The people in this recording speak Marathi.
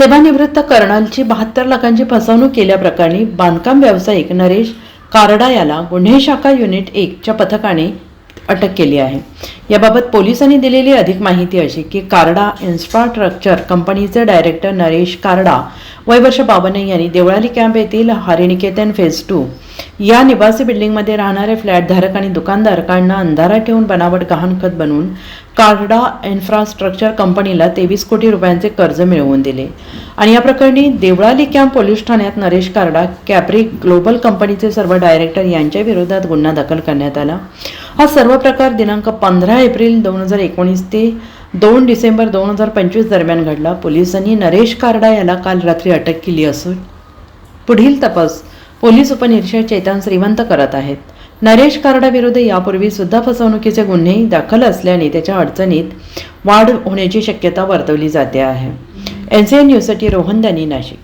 सेवानिवृत्त कर्नलची बहात्तर लाखांची फसवणूक केल्याप्रकरणी बांधकाम व्यावसायिक नरेश कारडा याला गुन्हे शाखा युनिट एकच्या पथकाने अटक केली आहे. याबाबत पोलिसांनी दिलेली अधिक माहिती अशी की कारडा इन्फ्रास्ट्रक्चर कंपनीचे डायरेक्टर नरेश कारडा वयवर्ष वर्ष यांनी देवळाली कॅम्प येथील हरिनिकेतन फेज टू या निवासी बिल्डिंगमध्ये राहणारे फ्लॅटधारक आणि दुकानधारकांना अंधारात ठेवून बनावट गहाणखत बनवून कार्डा इन्फ्रास्ट्रक्चर कंपनीला तेवीस कोटी रुपयांचे कर्ज मिळवून दिले. आणि या प्रकरणी देवळाली कॅम्प पोलीस ठाण्यात नरेश कार्डा कॅप्री ग्लोबल कंपनीचे सर्व डायरेक्टर यांच्या विरोधात गुन्हा दाखल करण्यात आला. हा सर्व प्रकार दिनांक पंधरा एप्रिल दोन हजार एकोणीस ते दोन डिसेंबर दोन हजार पंचवीस दरम्यान घडला. पोलिसांनी नरेश कार्डा याला काल रात्री अटक केली असून पुढील तपास पोलीस उपनिरीक्षक चेतन श्रीमंत करत आहेत. नरेश कारडाविरुद्ध यापूर्वी सुद्धा फसवणुकीचे गुन्हे दाखल असल्याने त्याच्या अडचणीत वाढ होण्याची शक्यता वर्तवली जाते आहे. एन सी एन न्यूजसाठी रोहन दानी नाशिक.